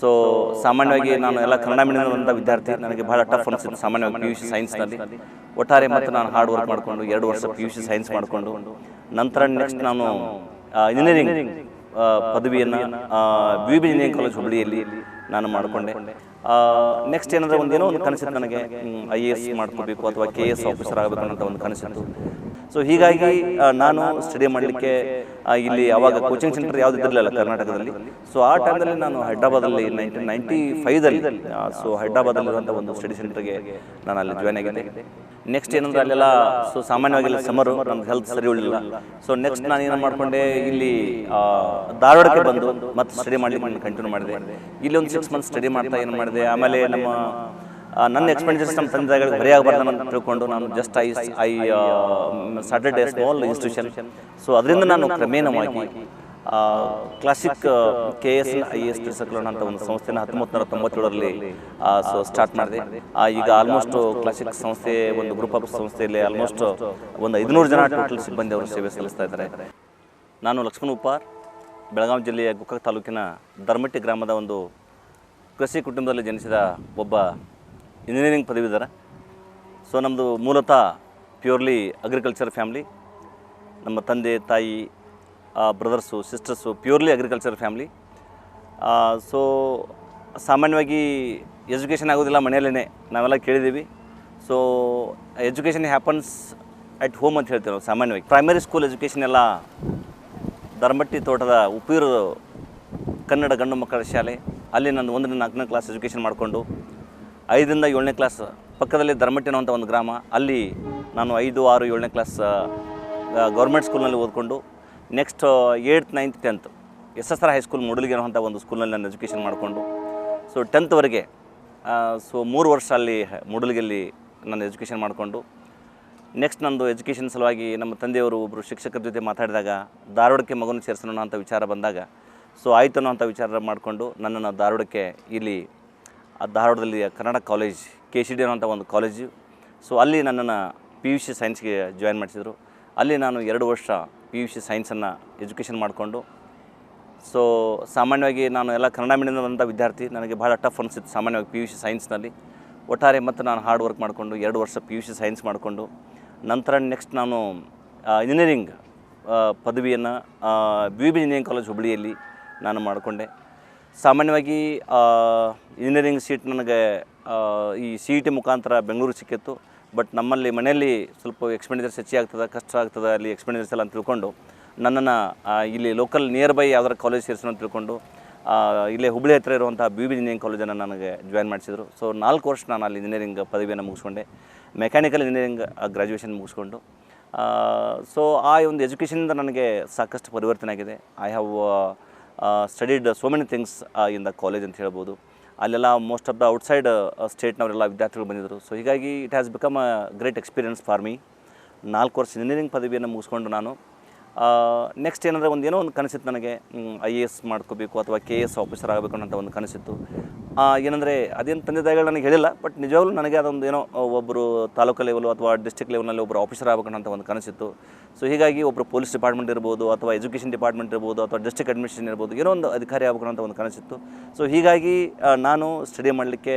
So ಸಾಮಾನ್ಯವಾಗಿ ನಾನು ಎಲ್ಲ ಕನ್ನಡ ಮೀಡಿಯಂ ವಿದ್ಯಾರ್ಥಿ ನನಗೆ ಬಹಳ ಟಫ್ ಅನಿಸಿತ್ತು. ಸಾಮಾನ್ಯವಾಗಿ ಪಿ ಯು ಸಿ ಸೈನ್ಸ್ನಲ್ಲಿ ಒಟ್ಟಾರೆ ಮತ್ತು ನಾನು ಹಾರ್ಡ್ ವರ್ಕ್ ಮಾಡಿಕೊಂಡು ಎರಡು ವರ್ಷ ಪಿ ಯು ಸಿ ಸೈನ್ಸ್ ಮಾಡಿಕೊಂಡು ನಂತರ ನೆಕ್ಸ್ಟ್ ನಾನು ಇಂಜಿನಿಯರಿಂಗ್ ಪದವಿಯನ್ನು ಬಿ ಬಿ ಇಂಜಿನಿಯರಿಂಗ್ ಕಾಲೇಜ್ ಹುಬ್ಬಳ್ಳಿಯಲ್ಲಿ ನಾನು ಮಾಡಿಕೊಂಡೆ. ನೆಕ್ಸ್ಟ್ ಏನಂದ್ರೆ ಒಂದೇನೋ ಒಂದು ಕನಸಿತ್ತು ನನಗೆ. ಐ ಎ ಎಸ್ ಮಾಡ್ಕೋಬೇಕು ಅಥವಾ ಕೆ ಎಸ್ ಆಫೀಸರ್ ಆಗಬೇಕು ಅನ್ನೋ ಒಂದು ಕನಸಿತ್ತು. ಸೊ ಹೀಗಾಗಿ ನಾನು ಸ್ಟಡಿ ಮಾಡಲಿಕ್ಕೆ ಇಲ್ಲಿ ಯಾವಾಗ ಕೋಚಿಂಗ್ ಸೆಂಟರ್ ಯಾವ್ದು ಇರಲಿಲ್ಲ ಕರ್ನಾಟಕದಲ್ಲಿ. ಸೊ ಆ ಟೈಮಲ್ಲಿ ನಾನು ಹೈದ್ರಾಬಾದಲ್ಲಿ ನೈನ್ಟೀನ್ ನೈಂಟಿ ಫೈವ್ದಲ್ಲಿ ಸೊ ಹೈದ್ರಾಬಾದಲ್ಲಿರುವಂಥ ಒಂದು ಸ್ಟಡಿ ಸೆಂಟರ್ಗೆ ನಾನು ಅಲ್ಲಿ ಜಾಯ್ನ್ ಆಗಿದ್ದೆ. ನೆಕ್ಸ್ಟ್ ಏನಂದ್ರೆ ಅಲ್ಲೆಲ್ಲ ಸೊ ಸಾಮಾನ್ಯವಾಗಿ ಸಮರು ನಮ್ಗೆ ಹೆಲ್ತ್ ಸರಿ ಉಳಿಲ್ಲ ಸೊ ನೆಕ್ಸ್ಟ್ ನಾನು ಏನು ಮಾಡ್ಕೊಂಡೆ ಇಲ್ಲಿ ಧಾರವಾಡಕ್ಕೆ ಬಂದು ಮತ್ತೆ ಸ್ಟಡಿ ಮಾಡಿ ನಾನು ಕಂಟಿನ್ಯೂ ಮಾಡಿದೆ. ಇಲ್ಲಿ ಒಂದು ಸಿಕ್ಸ್ ಮಂತ್ ಸ್ಟಡಿ ಮಾಡ್ತಾ ಏನು ಮಾಡಿದೆ? ಆಮೇಲೆ ನಮ್ಮ ನನ್ನ ಎಕ್ಸ್ಪೆಂಡಿಚರ್ಸ್ ನಮ್ಮ ತಂದೆ ಹೊರೆ ಆಗಬಾರ್ದು ಅಂತ ತಿಳ್ಕೊಂಡು ನಾನು just I I Saturday small institution so ಅದರಿಂದ ನಾನು ಕ್ರಮೇಣವಾಗಿ classic K S I S ತಿರ್ಸಕ್ಲೋಣ ಅಂತ ಒಂದು ಸಂಸ್ಥೆನ ಹತ್ತೊಂಬತ್ತು ನೂರ ತೊಂಬತ್ತೇಳರಲ್ಲಿ ಸೊ ಸ್ಟಾರ್ಟ್ ಮಾಡಿದೆ. ಈಗ ಆಲ್ಮೋಸ್ಟ್ ಕ್ಲಾಸಿಕ್ ಸಂಸ್ಥೆ ಒಂದು ಗ್ರೂಪ್ ಆಫ್ ಸಂಸ್ಥೆಯಲ್ಲಿ ಆಲ್ಮೋಸ್ಟ್ ಒಂದು ಐದುನೂರು ಜನ ಟೋಟಲ್ ಸಿಬ್ಬಂದಿ ಅವರು ಸೇವೆ ಸಲ್ಲಿಸ್ತಾ ಇದ್ದಾರೆ ನಾನು ಲಕ್ಷ್ಮಣ ಉಪ್ಪಾರ್ ಬೆಳಗಾವಿ ಜಿಲ್ಲೆಯ ಗುಕ್ಕ ತಾಲೂಕಿನ ಧರ್ಮಟ್ಟಿ ಗ್ರಾಮದ ಒಂದು ಕೃಷಿ ಕುಟುಂಬದಲ್ಲಿ ಜನಿಸಿದ ಒಬ್ಬ ಇಂಜಿನಿಯರಿಂಗ್ ಪದವೀಧರ. ಸೊ ನಮ್ಮದು ಮೂಲತಃ ಪ್ಯೂರ್ಲಿ ಅಗ್ರಿಕಲ್ಚರ್ ಫ್ಯಾಮ್ಲಿ ನಮ್ಮ ತಂದೆ ತಾಯಿ brothers sisters purely agriculture family so ಸಾಮಾನ್ಯವಾಗಿ ಎಜುಕೇಷನ್ ಆಗೋದಿಲ್ಲ ಮನೆಯಲ್ಲೇ ನಾವೆಲ್ಲ ಕೇಳಿದ್ದೀವಿ. So education happens at home ಅಂತ ಹೇಳ್ತೀವಿ ನಾವು ಸಾಮಾನ್ಯವಾಗಿ. ಪ್ರೈಮರಿ ಸ್ಕೂಲ್ ಎಜುಕೇಷನ್ ಎಲ್ಲ ಧರ್ಮಟ್ಟಿ ತೋಟದ ಉಪ್ಪೀರು ಕನ್ನಡ ಗಂಡು ಮಕ್ಕಳ ಶಾಲೆ. ಅಲ್ಲಿ ನಾನು ಒಂದರಿಂದ ನಾಲ್ಕನೇ ಕ್ಲಾಸ್ ಎಜುಕೇಷನ್ ಮಾಡಿಕೊಂಡು, ಐದರಿಂದ ಏಳನೇ ಕ್ಲಾಸ್ ಪಕ್ಕದಲ್ಲಿ ಧರ್ಮಟ್ಟಿ ಅನ್ನುವಂಥ ಒಂದು ಗ್ರಾಮ. ಅಲ್ಲಿ ನಾನು ಐದು, ಆರು, ಏಳನೇ ಕ್ಲಾಸ್ ಗೌರ್ಮೆಂಟ್ ಸ್ಕೂಲ್ನಲ್ಲಿ ಓದ್ಕೊಂಡು next eight ninth, tenth, S S R high school Mudalgi ಅನ್ನುವಂಥ ಒಂದು ಸ್ಕೂಲ್ನಲ್ಲಿ ನಾನು ಎಜುಕೇಷನ್ ಮಾಡಿಕೊಂಡು, ಸೊ ಟೆಂತ್ವರೆಗೆ ಸೊ ಮೂರು ವರ್ಷ ಅಲ್ಲಿ ಮೂಡಲಿಗೆಯಲ್ಲಿ ನಾನು ಎಜುಕೇಷನ್ ಮಾಡಿಕೊಂಡು, ನೆಕ್ಸ್ಟ್ ನಂದು ಎಜುಕೇಷನ್ ಸಲುವಾಗಿ ನಮ್ಮ ತಂದೆಯವರು ಒಬ್ಬರು ಶಿಕ್ಷಕರ ಜೊತೆ ಮಾತಾಡಿದಾಗ, ಧಾರವಾಡಕ್ಕೆ ಮಗನ ಸೇರಿಸೋಣ ಅಂತ ವಿಚಾರ ಬಂದಾಗ, ಸೊ ಆಯಿತು ಅನ್ನೋ ಅಂತ ವಿಚಾರ ಮಾಡಿಕೊಂಡು ನನ್ನನ್ನು ಧಾರವಾಡಕ್ಕೆ ಇಲ್ಲಿ, ಆ ಧಾರವಾಡದಲ್ಲಿ Kannada college, K C D ಅನ್ನೋಂಥ ಒಂದು ಕಾಲೇಜು, ಸೊ ಅಲ್ಲಿ ನನ್ನನ್ನು ಪಿ ಯು ಸಿ ಸೈನ್ಸ್ಗೆ ಜಾಯ್ನ್ ಮಾಡಿಸಿದರು. ಅಲ್ಲಿ ನಾನು ಎರಡು ವರ್ಷ ಪಿ ಯು ಸಿ ಸೈನ್ಸನ್ನು ಎಜುಕೇಷನ್ ಮಾಡಿಕೊಂಡು. ಸೊ ಸಾಮಾನ್ಯವಾಗಿ ನಾನು ಎಲ್ಲ ಕನ್ನಡ ಮೀಡಿಯಂತ ವಿದ್ಯಾರ್ಥಿ, ನನಗೆ ಭಾಳ ಟಫ್ ಅನಿಸಿತ್ತು ಸಾಮಾನ್ಯವಾಗಿ ಪಿ ಯು ಸಿ ಸೈನ್ಸ್ನಲ್ಲಿ ಒಟ್ಟಾರೆ ಮತ್ತು ನಾನು ಹಾರ್ಡ್ ವರ್ಕ್ ಮಾಡಿಕೊಂಡು, ಎರಡು ವರ್ಷ ಪಿ ಯು ಸಿ ಸೈನ್ಸ್ ಮಾಡಿಕೊಂಡು. ನಂತರ ನೆಕ್ಸ್ಟ್ ನಾನು ಇಂಜಿನಿಯರಿಂಗ್ ಪದವಿಯನ್ನು ಬಿ ಬಿ ಇಂಜಿನಿಯರಿಂಗ್ ಕಾಲೇಜ್ ಹುಬ್ಬಳ್ಳಿಯಲ್ಲಿ ನಾನು ಮಾಡಿಕೊಂಡೆ. ಸಾಮಾನ್ಯವಾಗಿ ಇಂಜಿನಿಯರಿಂಗ್ ಸೀಟ್ ನನಗೆ ಈ ಸಿ ಇ ಟಿ ಮುಖಾಂತರ ಬೆಂಗಳೂರು ಸಿಕ್ಕಿತ್ತು. ಬಟ್ ನಮ್ಮಲ್ಲಿ ಮನೆಯಲ್ಲಿ ಸ್ವಲ್ಪ ಎಕ್ಸ್ಪೆಂಡಿಚರ್ಸ್ ಹೆಚ್ಚಾಗ್ತದೆ ಕಷ್ಟ ಆಗ್ತದೆ, ಅಲ್ಲಿ ಎಕ್ಸ್ಪೆಂಡಿಚರ್ಸ್ ಎಲ್ಲ ಅಂತ ತಿಳ್ಕೊಂಡು ನನ್ನನ್ನು ಇಲ್ಲಿ ಲೋಕಲ್ ನಿಯರ್ ಬೈ ಯಾವ್ದಾರ ಕಾಲೇಜ್ ಸೇರಿಸೋಣ ತಿಳ್ಕೊಂಡು ಇಲ್ಲೇ ಹುಬ್ಬಳ್ಳಿ ಹತ್ತಿರ ಇರುವಂಥ ಬಿ ಬಿ ಇಂಜಿನಿಯರಿಂಗ್ ಕಾಲೇಜನ್ನು ನನಗೆ ಜಾಯ್ನ್ ಮಾಡಿಸಿದರು. ಸೊ ನಾಲ್ಕು ವರ್ಷ ನಾನು ಅಲ್ಲಿ ಇಂಜಿನಿಯರಿಂಗ್ ಪದವಿಯನ್ನು ಮುಗಿಸ್ಕೊಂಡೆ. ಮೆಕ್ಯಾನಿಕಲ್ ಇಂಜಿನಿಯರಿಂಗ್ ಗ್ರ್ಯಾಜುಯೇಷನ್ ಮುಗಿಸ್ಕೊಂಡು. ಸೊ ಆ ಒಂದು ಎಜುಕೇಷನಿಂದ ನನಗೆ ಸಾಕಷ್ಟು ಪರಿವರ್ತನೆ ಆಗಿದೆ. I have studied so many things in the college ಅಂತ ಹೇಳ್ಬೋದು. ಅಲ್ಲೆಲ್ಲ ಮೋಸ್ಟ್ ಆಫ್ ದ ಔಟ್ಸೈಡ್ ಸ್ಟೇಟ್ನವರೆಲ್ಲ ವಿದ್ಯಾರ್ಥಿಗಳು ಬಂದಿದ್ದರು. ಸೊ ಹೀಗಾಗಿ it has become a great experience for me ನಾಲ್ಕು ವರ್ಷ ಇಂಜಿನಿಯರಿಂಗ್ ಪದವಿಯನ್ನು ಮುಗಿಸ್ಕೊಂಡು ನಾನು ನೆಕ್ಸ್ಟ್ ಏನಂದರೆ ಒಂದು ಏನೋ ಒಂದು ಕನಸಿತ್ತು ನನಗೆ ಐ ಎ ಎಸ್ ಮಾಡ್ಕೋಬೇಕು ಅಥವಾ ಕೆ ಎಸ್ ಆಫೀಸರ್ ಆಗಬೇಕು ಅನ್ನೋಂಥ ಒಂದು ಕನಸಿತ್ತು. ಏನಂದರೆ ಅದೇನು ತಂದೆ ತಾಯಿಗಳು ನನಗೆ ಹೇಳಿಲ್ಲ ಬಟ್ ನಿಜವಾಗ್ಲೂ ನನಗೆ ಅದೊಂದು ಏನೋ ಒಬ್ಬರು ತಾಲೂಕು ಲೆವೆಲು ಅಥವಾ ಡಿಸ್ಟಿಕ್ ಲೆವೆಲ್ನಲ್ಲಿ ಒಬ್ಬರು ಆಫೀಸರ್ ಆಗಬೇಕು ಅನ್ನೋಂಥ ಒಂದು ಕನಸಿತ್ತು. ಸೊ ಹೀಗಾಗಿ ಒಬ್ಬರು ಪೊಲೀಸ್ ಡಿಪಾರ್ಟ್ಮೆಂಟ್ ಇರ್ಬೋದು ಅಥವಾ ಎಜುಕೇಷನ್ ಡಿಪಾರ್ಟ್ಮೆಂಟ್ ಇರ್ಬೋದು ಅಥವಾ ಡಿಸ್ಟ್ರಿಕ್ಟ್ ಅಡ್ಮಿನಿಸ್ಟ್ರೇಷನ್ ಇರ್ಬೋದು, ಏನೋ ಒಂದು ಅಧಿಕಾರಿ ಆಗಬೇಕು ಅನ್ನೋಂಥ ಒಂದು ಕನಸಿತ್ತು. ಸೊ ಹೀಗಾಗಿ ನಾನು ಸ್ಟಡಿ ಮಾಡಲಿಕ್ಕೆ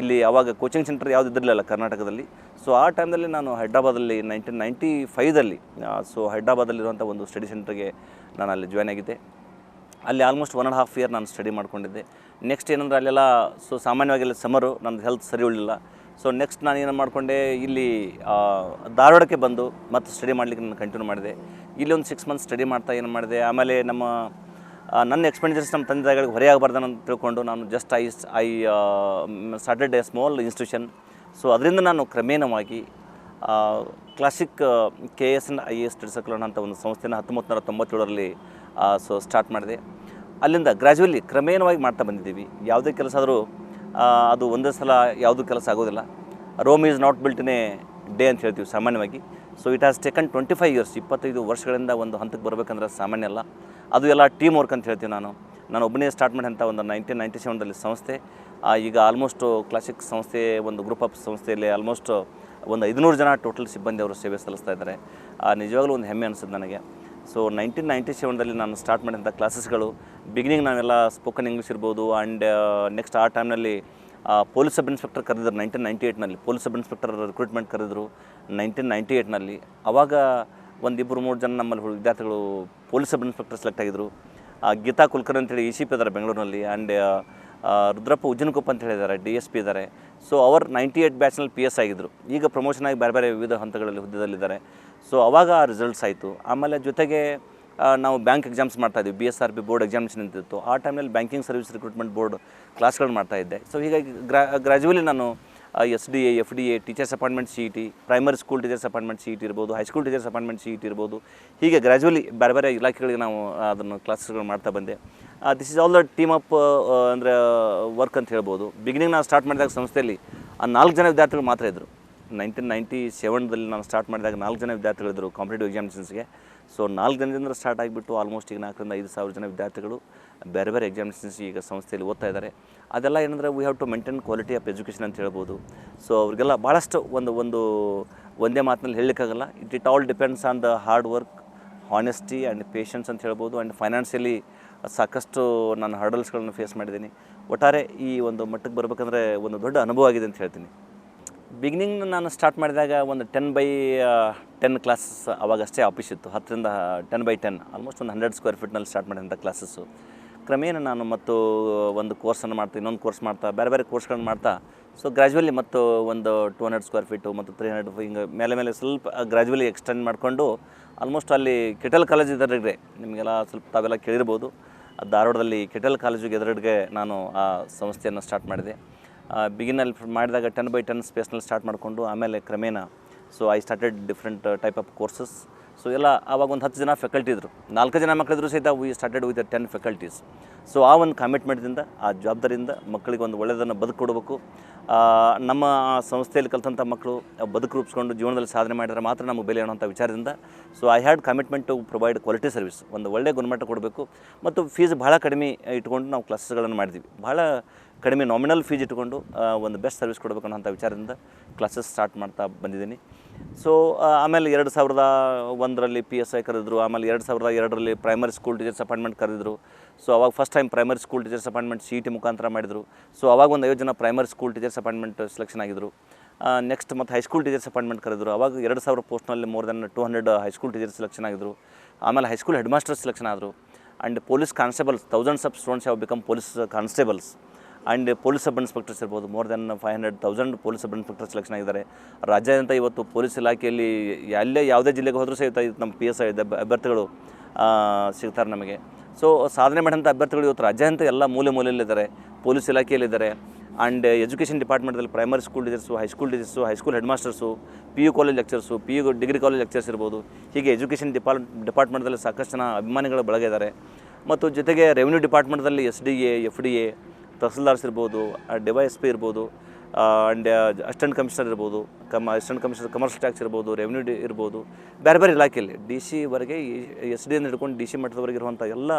ಇಲ್ಲಿ ಅವಾಗ ಕೋಚಿಂಗ್ ಸೆಂಟರ್ ಯಾವುದು ಇದ್ದಿರಲಿಲ್ಲ ಕರ್ನಾಟಕದಲ್ಲಿ. ಸೊ ಆ ಟೈಮ್ದಲ್ಲಿ ನಾನು ಹೈದ್ರಾಬಾದಲ್ಲಿ ನೈನ್ಟೀನ್ ನೈಂಟಿ ಫೈವ್ದಲ್ಲಿ ಸೊ ಹೈದ್ರಾಬಾದಲ್ಲಿರುವಂಥ ಒಂದು ಸ್ಟಡಿ ಸೆಂಟರ್ಗೆ ನಾನು ಅಲ್ಲಿ ಜಾಯ್ನ್ ಆಗಿದ್ದೆ. ಅಲ್ಲಿ almost one and half year ನಾನು ಸ್ಟಡಿ ಮಾಡ್ಕೊಂಡಿದ್ದೆ. ನೆಕ್ಸ್ಟ್ ಏನಂದ್ರೆ ಅಲ್ಲೆಲ್ಲ ಸೊ ಸಾಮಾನ್ಯವಾಗಿ ಅಲ್ಲಿ ಸಮರು ನನ್ನ ಹೆಲ್ತ್ ಸರಿ ಉಳಿಲ್ಲ ಸೊ ನೆಕ್ಸ್ಟ್ ನಾನು ಏನು ಮಾಡಿಕೊಂಡೆ, ಇಲ್ಲಿ ಧಾರವಾಡಕ್ಕೆ ಬಂದು ಮತ್ತು ಸ್ಟಡಿ ಮಾಡಲಿಕ್ಕೆ ನಾನು ಕಂಟಿನ್ಯೂ ಮಾಡಿದೆ. ಇಲ್ಲಿ ಒಂದು ಸಿಕ್ಸ್ ಮಂತ್ ಸ್ಟಡಿ ಮಾಡ್ತಾ ಏನು ಮಾಡಿದೆ, ಆಮೇಲೆ ನಮ್ಮ ನನ್ನ ಎಕ್ಸ್ಪೆಂಡಿಚರ್ಸ್ ನಮ್ಮ ತಂದೆ ತಾಯಿಗಳಿಗೆ ಹೊರೆ ಆಗಬಾರ್ದು ಅಂತ ತಿಳ್ಕೊಂಡು ನಾನು just I I started a small institution so ಅದರಿಂದ ನಾನು ಕ್ರಮೇಣವಾಗಿ classic K S N I S circle ಅಂತ ಒಂದು ಸಂಸ್ಥೆನ ಹತ್ತೊಂಬತ್ತು ನೂರ ತೊಂಬತ್ತೇಳರಲ್ಲಿ ಸೊ ಸ್ಟಾರ್ಟ್ ಮಾಡಿದೆ. ಅಲ್ಲಿಂದ ಗ್ರ್ಯಾಜುವಲಿ ಕ್ರಮೇಣವಾಗಿ ಮಾಡ್ತಾ ಬಂದಿದ್ದೀವಿ. ಯಾವುದೇ ಕೆಲಸ ಆದರೂ ಅದು ಒಂದೇ ಸಲ ಯಾವುದೂ ಕೆಲಸ ಆಗೋದಿಲ್ಲ. Rome is not built a day ಅಂತ ಹೇಳ್ತೀವಿ ಸಾಮಾನ್ಯವಾಗಿ. So it has taken twenty five years ಇಪ್ಪತ್ತೈದು ವರ್ಷಗಳಿಂದ ಒಂದು ಹಂತಕ್ಕೆ ಬರಬೇಕಂದ್ರೆ ಸಾಮಾನ್ಯ ಅಲ್ಲ. ಅದು ಎಲ್ಲ ಟೀಮ್ ವರ್ಕ್ ಅಂತ ಹೇಳ್ತೀವಿ ನಾನು. ನಾನು ಒಬ್ಬನೇ ಸ್ಟಾರ್ಟ್ ಮಾಡಿದಂಥ ಒಂದು ನೈನ್ಟೀನ್ ನೈಂಟಿ ಸೆವೆನ್ದಲ್ಲಿ ಸಂಸ್ಥೆ ಈಗ ಆಲ್ಮೋಸ್ಟ್ ಕ್ಲಾಸಿಕ್ ಸಂಸ್ಥೆ ಒಂದು ಗ್ರೂಪ್ ಆಫ್ ಸಂಸ್ಥೆಯಲ್ಲಿ ಆಲ್ಮೋಸ್ಟ್ ಒಂದು ಐದುನೂರು ಜನ ಟೋಟಲ್ ಸಿಬ್ಬಂದಿ ಅವರು ಸೇವೆ ಸಲ್ಲಿಸ್ತಾ ಇದ್ದಾರೆ. ನಿಜವಾಗ್ಲೂ ಒಂದು ಹೆಮ್ಮೆ ಅನಿಸುತ್ತೆ ನನಗೆ. ಸೊ ನೈನ್ಟೀನ್ ನೈಂಟಿ ಸೆವೆನ್ದಲ್ಲಿ ನಾನು ಸ್ಟಾರ್ಟ್ ಮಾಡಿದಂಥ ಕ್ಲಾಸಸ್ಗಳು ಬಿಗಿನಿಂಗ್ ನಾವೆಲ್ಲ ಸ್ಪೋಕನ್ ಇಂಗ್ಲೀಷ್ ಇರ್ಬೋದು ಆ್ಯಂಡ್ ನೆಕ್ಸ್ಟ್ ಆ ಟೈಮ್ನಲ್ಲಿ ಪೊಲೀಸ್ ಸಬ್ ಇನ್ಸ್ಪೆಕ್ಟರ್ ಕರೆದಿದ್ರು ನೈನ್ಟೀನ್ ನೈಂಟಿ ಏಯ್ಟ್ನಲ್ಲಿ ಪೊಲೀಸ್ ಸಬ್ ಇನ್ಸ್ಪೆಕ್ಟರ್ ರಿಕ್ರೂಟ್ಮೆಂಟ್ ಕರೆದ್ರು ನೈನ್ಟೀನ್ ನೈಂಟಿ ಏಯ್ಟ್ನಲ್ಲಿ ಅವಾಗ ಒಂದಿಬ್ಬರು ಮೂರು ಜನ ನಮ್ಮಲ್ಲಿ ವಿದ್ಯಾರ್ಥಿಗಳು ಪೊಲೀಸ್ ಸಬ್ ಇನ್ಸ್ಪೆಕ್ಟರ್ ಸೆಲೆಕ್ಟ್ ಆಗಿದ್ರು. ಆ, ಗೀತಾ ಕುಲ್ಕರ್ಣಿ ಅಂತೇಳಿ ಇ ಸಿ ಪಿ ಇದ್ದಾರೆ ಬೆಂಗಳೂರಿನಲ್ಲಿ ಆ್ಯಂಡ್ ರುದ್ರಪ್ಪ ಉಜ್ಜನಕೊಪ್ಪ ಅಂತ ಹೇಳಿದ್ದಾರೆ ಡಿ ಎಸ್ ಪಿ ಇದ್ದಾರೆ. ಸೊ ಅವರ್ ನೈಂಟಿ ಏಯ್ಟ್ ಬ್ಯಾಚ್ನಲ್ಲಿ ಪಿ ಎಸ್ ಆಗಿದ್ದರು ಈಗ ಪ್ರಮೋಷನ್ ಆಗಿ ಬೇರೆ ಬೇರೆ ವಿವಿಧ ಹಂತಗಳಲ್ಲಿ ಹುದ್ದೆದಲ್ಲಿದ್ದಾರೆ ಸೊ ಅವಾಗ ಆ ರಿಸಲ್ಟ್ಸ್ ಆಯಿತು. ಆಮೇಲೆ ಜೊತೆಗೆ ನಾವು ಬ್ಯಾಂಕ್ ಎಕ್ಸಾಮ್ಸ್ ಮಾಡ್ತಾ ಇದ್ವಿ. B S R B board exams ನಿಂತಿತ್ತು ಆ ಟೈಮ್ನಲ್ಲಿ ಬ್ಯಾಂಕಿಂಗ್ ಸರ್ವಿಸ್ ರಿಕ್ರೂಟ್ಮೆಂಟ್ ಬೋರ್ಡ್ ಕ್ಲಾಸ್ಗಳು ಮಾಡ್ತಾ ಇದ್ದೆ. ಸೊ ಹೀಗಾಗಿ ಗ್ರಾ ನಾನು S D A F D A teachers appointment C E T primary school teachers appointment C E T ಇರ್ಬೋದು high school teachers appointment C E T ಇರ್ಬೋದು. ಹೀಗೆ ಗ್ರ್ಯಾಜುವಲಿ ಬೇರೆ ಬೇರೆ ಇಲಾಖೆಗಳಿಗೆ ನಾವು ಅದನ್ನು ಕ್ಲಾಸಸ್ಗಳು ಮಾಡ್ತಾ ಬಂದೆ. This is all the team up ಅಂದರೆ ವರ್ಕ್ ಅಂತ ಹೇಳ್ಬೋದು. ಬಿಗಿನಿಂಗ್ ನಾನು ಸ್ಟಾರ್ಟ್ ಮಾಡಿದಾಗ ಸಂಸ್ಥೆಯಲ್ಲಿ ಆ, ನಾಲ್ಕು ಜನ ವಿದ್ಯಾರ್ಥಿಗಳು ಮಾತ್ರ ಇದ್ದರು ನೈನ್ಟೀನ್ ನೈಂಟಿ ಸೆವೆನ್ದಲ್ಲಿ ನಾನು ಸ್ಟಾರ್ಟ್ ಮಾಡಿದಾಗ ನಾಲ್ಕು ಜನ ವಿದ್ಯಾರ್ಥಿಗಳಿದ್ದರು ಕಾಂಪಿಟೇಟಿವ್ ಎಕ್ಸಾಮಿನೇಷನ್ಸ್ಗೆ ಸೊ ನಾಲ್ಕು ದಿನದಿಂದ ಸ್ಟಾರ್ಟ್ ಆಗಿಬಿಟ್ಟು ಆಲ್ಮೋಸ್ಟ್ ಈಗ ನಾಲ್ಕರಿಂದ ಐದು ಸಾವಿರ ಜನ ವಿದ್ಯಾರ್ಥಿಗಳು ಬೇರೆ ಬೇರೆ ಎಕ್ಸಾಮಿನೇಷನ್ಸ್ ಈಗ ಸಂಸ್ಥೆಯಲ್ಲಿ ಓದ್ತಾ ಇದ್ದಾರೆ. ಅದೆಲ್ಲ ಏನಂದರೆ we have to maintain quality of education ಅಂತ ಹೇಳ್ಬೋದು. ಸೊ ಅವ್ರಿಗೆಲ್ಲ ಭಾಳಷ್ಟು ಒಂದು ಒಂದು, ಒಂದೇ ಮಾತಿನಲ್ಲಿ ಹೇಳಲಿಕ್ಕಾಗಲ್ಲ. It it all depends on the hard work honesty and patience ಅಂತ ಹೇಳ್ಬೋದು. ಆ್ಯಂಡ್ ಫೈನಾನ್ಷಿಯಲಿ ಸಾಕಷ್ಟು ನಾನು ಹರ್ಡಲ್ಸ್ಗಳನ್ನು ಫೇಸ್ ಮಾಡಿದ್ದೀನಿ. ಒಟ್ಟಾರೆ ಈ ಒಂದು ಮಟ್ಟಕ್ಕೆ ಬರಬೇಕಂದ್ರೆ ಒಂದು ದೊಡ್ಡ ಅನುಭವ ಆಗಿದೆ ಅಂತ ಹೇಳ್ತೀನಿ. ಬಿಗಿನಿಂಗ್ ನಾನು ಸ್ಟಾರ್ಟ್ ಮಾಡಿದಾಗ ಒಂದು ಟೆನ್ ಬೈ ಟೆನ್ ಕ್ಲಾಸಸ್ ಅವಾಗಷ್ಟೇ ಆಫೀಸ್ ಇತ್ತು. ಹತ್ತರಿಂದ ಟೆನ್ ಬೈ ಟೆನ್ ಆಲ್ಮೋಸ್ಟ್ ಒಂದು ಹಂಡ್ರೆಡ್ ಸ್ಕ್ವೇರ್ ಫೀಟ್ನಲ್ಲಿ ಸ್ಟಾರ್ಟ್ ಮಾಡಿದಂಥ ಕ್ಲಾಸಸ್ಸು ಕ್ರಮೇಣ ನಾನು ಮತ್ತು ಒಂದು ಕೋರ್ಸನ್ನು ಮಾಡ್ತಾ, ಇನ್ನೊಂದು ಕೋರ್ಸ್ ಮಾಡ್ತಾ, ಬೇರೆ ಬೇರೆ ಕೋರ್ಸ್ಗಳನ್ನು ಮಾಡ್ತಾ ಸೊ ಗ್ರ್ಯಾಜುವಲಿ ಮತ್ತು ಒಂದು ಟೂ ಹಂಡ್ರೆಡ್ ಸ್ಕ್ವೇರ್ ಫೀಟು ಮತ್ತು ತ್ರೀ ಹಂಡ್ರೆಡ್ ಹಿಂಗೆ ಮೇಲೆ ಮೇಲೆ ಸ್ವಲ್ಪ ಗ್ರ್ಯಾಜುವಲಿ ಎಕ್ಸ್ಟೆಂಡ್ ಮಾಡಿಕೊಂಡು ಆಲ್ಮೋಸ್ಟ್ ಅಲ್ಲಿ ಕೆಟಲ್ ಕಾಲೇಜ್ ಎದುರುಗಡೆ ನಿಮಗೆಲ್ಲ ಸ್ವಲ್ಪ ತಾವೆಲ್ಲ ಕೇಳಿರ್ಬೋದು. ಧಾರವಾಡದಲ್ಲಿ ಕೆಟಲ್ ಕಾಲೇಜಿಗೆ ಎದುರುಗಡೆ ನಾನು ಆ ಸಂಸ್ಥೆಯನ್ನು ಸ್ಟಾರ್ಟ್ ಮಾಡಿದೆ. ಬಿಗಿನಲ್ಲಿ ಮಾಡಿದಾಗ ಟೆನ್ ಬೈ ಟೆನ್ ಸ್ಪೇಸ್ನಲ್ಲಿ ಸ್ಟಾರ್ಟ್ ಮಾಡಿಕೊಂಡು ಆಮೇಲೆ ಕ್ರಮೇಣ so I started different type of courses so ಎಲ್ಲ ಆವಾಗ ಒಂದು ಹತ್ತು ಜನ ಫ್ಯಾಕಲ್ಟಿ ಇದ್ದರು ನಾಲ್ಕು ಜನ ಮಕ್ಕಳಿದ್ರು ಸಹಿತ we started with ten faculties so ಆ ಒಂದು ಕಮಿಟ್ಮೆಂಟ್ದಿಂದ ಆ ಜವಾಬ್ದಾರಿಯಿಂದ ಮಕ್ಕಳಿಗೆ ಒಂದು ಒಳ್ಳೆಯದನ್ನು ಬದುಕು ಕೊಡಬೇಕು ಆ, ನಮ್ಮ ಸಂಸ್ಥೆಯಲ್ಲಿ ಕಲಿತಂಥ ಮಕ್ಕಳು ಬದುಕು ರೂಪಿಸ್ಕೊಂಡು ಜೀವನದಲ್ಲಿ ಸಾಧನೆ ಮಾಡಿದರೆ ಮಾತ್ರ ನಮಗೆ ಬೆಲೆ ಅನ್ನೋಂಥ ವಿಚಾರದಿಂದ. So I had commitment to provide quality service ಒಂದು ಒಳ್ಳೆಯ ಗುಣಮಟ್ಟ ಕೊಡಬೇಕು. ಮತ್ತು ಫೀಸ್ ಭಾಳ ಕಡಿಮೆ ಇಟ್ಕೊಂಡು ನಾವು ಕ್ಲಾಸಸ್ಗಳನ್ನು ಮಾಡಿದ್ವಿ. ಭಾಳ ಕಡಿಮೆ ನಾಮಿನಲ್ ಫೀಸ್ ಇಟ್ಕೊಂಡು ಒಂದು ಬೆಸ್ಟ್ ಸರ್ವಿಸ್ ಕೊಡಬೇಕು ಅನ್ನೋಂಥ ವಿಚಾರದಿಂದ ಕ್ಲಾಸಸ್ ಸ್ಟಾರ್ಟ್ ಮಾಡ್ತಾ ಬಂದಿದ್ದೀನಿ. ಸೊ ಆಮೇಲೆ ಎರಡು ಸಾವಿರದ ಒಂದರಲ್ಲಿ ಪಿ ಎಸ್ ಐ ಕರೆದಿದ್ರು, ಆಮೇಲೆ ಎರಡು ಸಾವಿರದ ಎರಡರಲ್ಲಿ ಪ್ರೈಮರಿ ಸ್ಕೂಲ್ ಟೀಚರ್ಸ್ ಅಪಾಯಿಂಟ್ಮೆಂಟ್ ಕರೆದಿದ್ರು. ಸೊ ಅವಾಗ first time primary school teachers appointment C T ಮುಖಾಂತರ ಮಾಡಿದರು. ಸೊ ಅವಾಗ ಒಂದು ಐವತ್ತು ಜನ primary school teachers appointment selection ಆಗಿದ್ದರು ನೆಕ್ಸ್ಟ್ ಮತ್ತು ಹೈಸ್ಕೂಲ್ ಟೀಚರ್ಸ್ ಅಪಾಯಿಂಟ್ಮೆಂಟ್ ಕರೆದ್ರು ಅವಾಗ ಎರಡು ಸಾವಿರ ಪೋಸ್ಟ್ನಲ್ಲಿ more than two hundred high school teachers selection ಆಗಿದ್ದರು ಆಮೇಲೆ high school head masters selection ಆದರು. And police constables thousands of students have become police constables and police sub inspectors ಇರ್ಬೋದು more than five hundred thousand police sub inspector selection ಆಗಿದ್ದಾರೆ. ರಾಜ್ಯಾದ್ಯಂತ ಇವತ್ತು police ಇಲಾಖೆಯಲ್ಲಿ ಎಲ್ಲೇ ಯಾವುದೇ ಜಿಲ್ಲೆಗೆ ಹೋದರೂ ಸಹಿತ ನಮ್ಮ ಪಿ ಎಸ್ ಐ ಅಭ್ಯರ್ಥಿಗಳು ಸಿಗ್ತಾರೆ ನಮಗೆ. ಸೊ ಸಾಧನೆ ಮಾಡಿದಂಥ ಅಭ್ಯರ್ಥಿಗಳು ಇವತ್ತು ರಾಜ್ಯಾದ್ಯಂತ ಎಲ್ಲ ಮೂಲೆ ಮೂಲೆಯಲ್ಲಿದ್ದಾರೆ, ಪೊಲೀಸ್ ಇಲಾಖೆಯಲ್ಲಿದ್ದಾರೆ. And education ಡಿಪಾರ್ಟ್ಮೆಂಟಲ್ಲಿ primary school teachers high school teachers high school head masters P U college lecturers P U degree college lecturers ಇರ್ಬೋದು. ಹೀಗೆ ಎಜುಕೇಷನ್ ಡಿಪಾರ್ಟ್ ಡಿಪಾರ್ಟ್ಮೆಂಟಲ್ಲಿ ಸಾಕಷ್ಟು ಜನ ಅಭಿಮಾನಿಗಳ ಬಳಗಿದ್ದಾರೆ ಮತ್ತು ಜೊತೆಗೆ revenue ಡಿಪಾರ್ಟ್ಮೆಂಟಲ್ಲಿ S D A F D A tahsildars ಇರ್ಬೋದು D Y S P ಇರ್ಬೋದು and assistant commissioner ಇರ್ಬೋದು, ಕಮ, ಅಸಿಸ್ಟೆಂಟ್ ಕಮಿಷನರ್ ಕಮರ್ಷಿಯಲ್ ಟ್ಯಾಕ್ಸ್ ಇರ್ಬೋದು ರೆವೆನ್ಯೂ ಇರ್ಬೋದು, ಬೇರೆ ಬೇರೆ ಇಲಾಖೆಯಲ್ಲಿ ಡಿ ಸಿವರೆಗೆ ಎಸ್ ಡಿ ಎನ್ ಹಿಡ್ಕೊಂಡು ಡಿ ಸಿ ಮಟ್ಟದವರೆಗೆ ಇರುವಂಥ ಎಲ್ಲ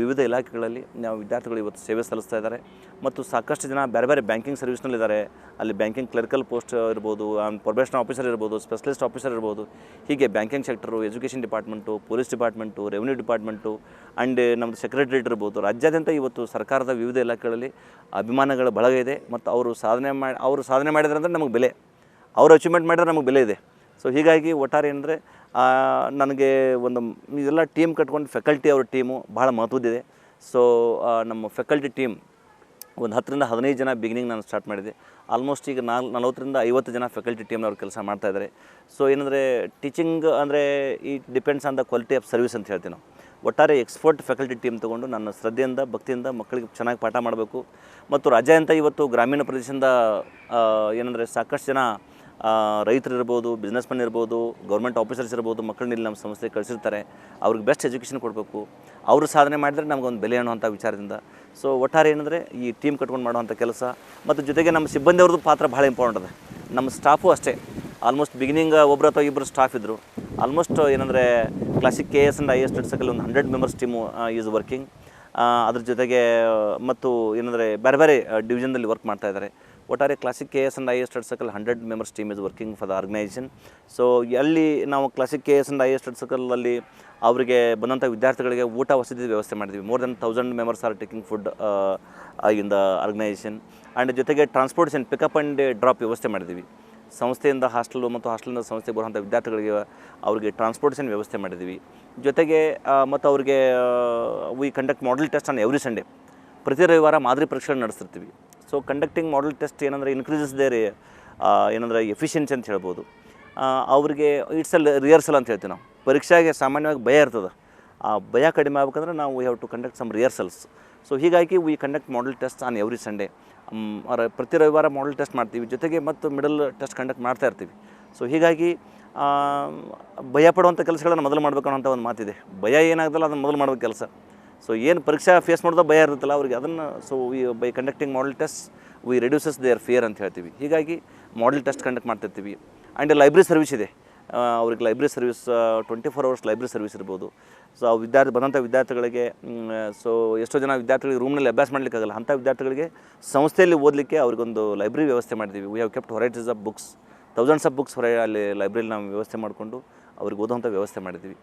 ವಿವಿಧ ಇಲಾಖೆಗಳಲ್ಲಿ ನಾವು ವಿದ್ಯಾರ್ಥಿಗಳು ಇವತ್ತು ಸೇವೆ ಸಲ್ಲಿಸ್ತಾ ಇದ್ದಾರೆ. ಮತ್ತು ಸಾಕಷ್ಟು ಜನ ಬೇರೆ ಬೇರೆ ಬ್ಯಾಂಕಿಂಗ್ ಸರ್ವಿಸ್ನಲ್ಲಿದ್ದಾರೆ ಅಲ್ಲಿ ಬ್ಯಾಂಕಿಂಗ್ ಕ್ಲರ್ಕಲ್ ಪೋಸ್ಟ್ ಇರ್ಬೋದು ಪ್ರೊಬೇಷನ್ ಆಫೀಸರ್ ಇರ್ಬೋದು, ಸ್ಪೆಷಲಿಸ್ಟ್ ಆಫೀಸರ್ ಇರ್ಬೋದು. ಹೀಗೆ banking sector, education department, police department, revenue department and ನಮ್ಮದು ಸೆಕ್ರೆಟರೇಟ್ ಇರ್ಬೋದು. ರಾಜ್ಯಾದ್ಯಂತ ಇವತ್ತು ಸರ್ಕಾರದ ವಿವಿಧ ಇಲಾಖೆಗಳಲ್ಲಿ ಅಭಿಮಾನಗಳ ಬಳಗ ಇದೆ. ಮತ್ತು ಅವರು ಸಾಧನೆ ಮಾಡಿ ಅವರು ಸಾಧನೆ ಮಾಡಿದ್ರೆ ಅಂದರೆ ನಮಗೆ ಬೆಲೆ. ಅವರು ಅಚೀವ್ಮೆಂಟ್ ಮಾಡಿದ್ರೆ ನಮಗೆ ಬೆಲೆ ಇದೆ. ಸೊ ಹೀಗಾಗಿ ಒಟ್ಟಾರೆ ಏನಂದರೆ ನನಗೆ ಒಂದು ಇದೆಲ್ಲ ಟೀಮ್ ಕಟ್ಕೊಂಡು ಫೆಕಲ್ಟಿ ಅವ್ರ ಟೀಮು ಭಾಳ ಮಹತ್ವದಿದೆ ಸೊ ನಮ್ಮ ಫೆಕಲ್ಟಿ ಟೀಮ್ ಒಂದು ಹತ್ತರಿಂದ ಹದಿನೈದು ಜನ ಬಿಗಿನಿಂಗ್ ನಾನು ಸ್ಟಾರ್ಟ್ ಮಾಡಿದೆ. ಆಲ್ಮೋಸ್ಟ್ ಈಗ ನಾಲ್, ನಲವತ್ತರಿಂದ ಐವತ್ತು ಜನ ಫೆಕಲ್ಟಿ ಟೀಮ್ನವ್ರು ಕೆಲಸ ಮಾಡ್ತಾಯಿದ್ದಾರೆ ಸೊ ಏನಂದರೆ ಟೀಚಿಂಗ್ ಅಂದರೆ ಈ depends on the quality of service ಅಂತ ಹೇಳ್ತೀವಿ ನಾವು. ಒಟ್ಟಾರೆ ಎಕ್ಸ್ಪರ್ಟ್ ಫೆಕಲ್ಟಿ ಟೀಮ್ ತೊಗೊಂಡು ನನ್ನ ಶ್ರದ್ಧೆಯಿಂದ, ಭಕ್ತಿಯಿಂದ ಮಕ್ಕಳಿಗೆ ಚೆನ್ನಾಗಿ ಪಾಠ ಮಾಡಬೇಕು. ಮತ್ತು ರಾಜ್ಯಾದ್ಯಂತ ಇವತ್ತು ಗ್ರಾಮೀಣ ಪ್ರದೇಶದಿಂದ ಏನಂದರೆ ಸಾಕಷ್ಟು ಜನ ರೈತರು ಇರ್ಬೋದು ಬಿಸ್ನೆಸ್ ಮನ್ ಇರ್ಬೋದು ಗೌರ್ಮೆಂಟ್ ಆಫೀಸರ್ಸ್ ಇರ್ಬೋದು, ಮಕ್ಕಳನ್ನ ಇಲ್ಲಿ ನಮ್ಮ ಸಂಸ್ಥೆಗೆ ಕಳಿಸಿರ್ತಾರೆ. ಅವ್ರಿಗೆ ಬೆಸ್ಟ್ ಎಜುಕೇಷನ್ ಕೊಡಬೇಕು. ಅವರು ಸಾಧನೆ ಮಾಡಿದರೆ ನಮಗೊಂದು ಬೆಲೆ ಅನ್ನುವಂಥ ವಿಚಾರದಿಂದ. ಸೊ ಒಟ್ಟಾರೆ ಏನಂದರೆ ಈ ಟೀಮ್ ಕಟ್ಕೊಂಡು ಮಾಡುವಂಥ ಕೆಲಸ ಮತ್ತು ಜೊತೆಗೆ ನಮ್ಮ ಸಿಬ್ಬಂದಿಯವ್ರದ್ದು ಪಾತ್ರ ಭಾಳ ಇಂಪಾರ್ಟೆಂಟ್ ಅದ. ನಮ್ಮ ಸ್ಟಾಫು ಅಷ್ಟೇ. ಆಲ್ಮೋಸ್ಟ್ ಬಿಗಿನಿಂಗ್ ಒಬ್ಬರು ಅಥವಾ ಇಬ್ಬರು ಸ್ಟಾಫ್ ಇದ್ದರು ಆಲ್ಮೋಸ್ಟ್ ಏನಂದರೆ Classic K S and I S ಸ್ಟಡ್ಸಲ್ಲಿ ಒಂದು hundred members team is working ಅದ್ರ ಜೊತೆಗೆ, ಮತ್ತು ಏನಂದರೆ ಬೇರೆ ಬೇರೆ ಡಿವಿಷನ್ದಲ್ಲಿ ವರ್ಕ್ ಮಾಡ್ತಾ ಇದ್ದಾರೆ. ಒಟ್ಟಾರೆ Classic K S and I S stud circle hundred members team is working for the organisation so ಅಲ್ಲಿ ನಾವು Classic K S and I S stud ಸರ್ಕಲಲ್ಲಿ ಅವರಿಗೆ ಬಂದಂಥ ವಿದ್ಯಾರ್ಥಿಗಳಿಗೆ ಊಟ ವಸತಿ ವ್ಯವಸ್ಥೆ ಮಾಡಿದ್ವಿ. More than thousand members are taking food in the organisation and ಜೊತೆಗೆ ಟ್ರಾನ್ಸ್ಪೋರ್ಟೇಷನ್ ಪಿಕಪ್ ಆ್ಯಂಡ್ ಡ್ರಾಪ್ ವ್ಯವಸ್ಥೆ ಮಾಡಿದ್ವಿ. ಸಂಸ್ಥೆಯಿಂದ ಹಾಸ್ಟೆಲ್ ಮತ್ತು ಹಾಸ್ಟೆಲಿಂದ ಸಂಸ್ಥೆಗೆ ಬರುವಂಥ ವಿದ್ಯಾರ್ಥಿಗಳಿಗೆ ಅವರಿಗೆ ಟ್ರಾನ್ಸ್ಪೋರ್ಟೇಷನ್ ವ್ಯವಸ್ಥೆ ಮಾಡಿದ್ವಿ. ಜೊತೆಗೆ ಮತ್ತು ಅವರಿಗೆ we conduct model test on every Sunday ಪ್ರತಿ ರವಿವಾರ ಮಾದರಿ ಪರೀಕ್ಷೆಗಳು ನಡೆಸ್ತಿರ್ತೀವಿ. ಸೊ ಕಂಡಕ್ಟಿಂಗ್ ಮಾಡಲ್ ಟೆಸ್ಟ್ ಏನಂದರೆ ಇನ್ಕ್ರೀಸಸ್ ದೇರ್ ಏನಂದರೆ ಎಫಿಷಿಯನ್ಸಿ ಅಂತ ಹೇಳ್ಬೋದು. ಅವ್ರಿಗೆ ಇಟ್ಸ್ ಅಲ್ ರಿಹರ್ಸಲ್ ಅಂತ ಹೇಳ್ತೀವಿ ನಾವು. ಪರೀಕ್ಷೆಗೆ ಸಾಮಾನ್ಯವಾಗಿ ಭಯ ಇರ್ತದೆ. ಆ, ಭಯ ಕಡಿಮೆ ಆಗ್ಬೇಕಂದ್ರೆ ನಾವು we have to conduct some rehearsals so ಹೀಗಾಗಿ we conduct model test on every Sunday ಪ್ರತಿ ರವಿವಾರ ಮಾಡಲ್ ಟೆಸ್ಟ್ ಮಾಡ್ತೀವಿ. ಜೊತೆಗೆ ಮತ್ತು ಮಿಡಲ್ ಟೆಸ್ಟ್ ಕಂಡಕ್ಟ್ ಮಾಡ್ತಾ ಇರ್ತೀವಿ. ಸೊ ಹೀಗಾಗಿ ಭಯ ಪಡುವಂಥ ಕೆಲಸಗಳನ್ನು ಮೊದಲು ಮಾಡಬೇಕು ಅನ್ನೋಂಥ ಒಂದು ಮಾತಿದೆ. ಭಯ ಏನಾಗ್ದಲ್ಲ ಅದನ್ನು ಮೊದಲು ಮಾಡಬೇಕು ಕೆಲಸ. ಸೊ ಏನು ಪರೀಕ್ಷೆ ಫೇಸ್ ಮಾಡೋದು ಭಯ ಇರುತ್ತಲ್ಲ ಅವ್ರಿಗೆ, ಅದನ್ನು so we by conducting model test we reduces their fear ಅಂತ ಹೇಳ್ತೀವಿ. ಹೀಗಾಗಿ ಮಾಡೆಲ್ ಟೆಸ್ಟ್ ಕಂಡಕ್ಟ್ ಮಾಡ್ತಿರ್ತೀವಿ. ಆ್ಯಂಡ್ ಲೈಬ್ರರಿ ಸರ್ವಿಸ್ ಇದೆ. ಅವ್ರಿಗೆ library service twenty four hours library service ಇರ್ಬೋದು. ಸೊ ಆ ವಿದ್ಯಾರ್ಥಿ ಬಂದಂಥ ವಿದ್ಯಾರ್ಥಿಗಳಿಗೆ ಸೊ ಎಷ್ಟೋ ಜನ ವಿದ್ಯಾರ್ಥಿಗಳಿಗೆ ರೂಮ್ನಲ್ಲಿ ಅಭ್ಯಾಸ ಮಾಡಲಿಕ್ಕಾಗಲ್ಲ ಅಂಥ ವಿದ್ಯಾರ್ಥಿಗಳಿಗೆ ಸಂಸ್ಥೆಯಲ್ಲಿ ಓದಲಿಕ್ಕೆ ಅವ್ರಿಗೊಂದು ಲೈಬ್ರರಿ ವ್ಯವಸ್ಥೆ ಮಾಡಿದ್ದೀವಿ we have kept varieties of books thousands of books ಹೊರ ಅಲ್ಲಿ ಲೈಬ್ರರಿಲಿ ನಾವು ವ್ಯವಸ್ಥೆ ಮಾಡಿಕೊಂಡು ಅವ್ರಿಗೆ ಓದುವಂಥ ವ್ಯವಸ್ಥೆ ಮಾಡಿದ್ದೀವಿ.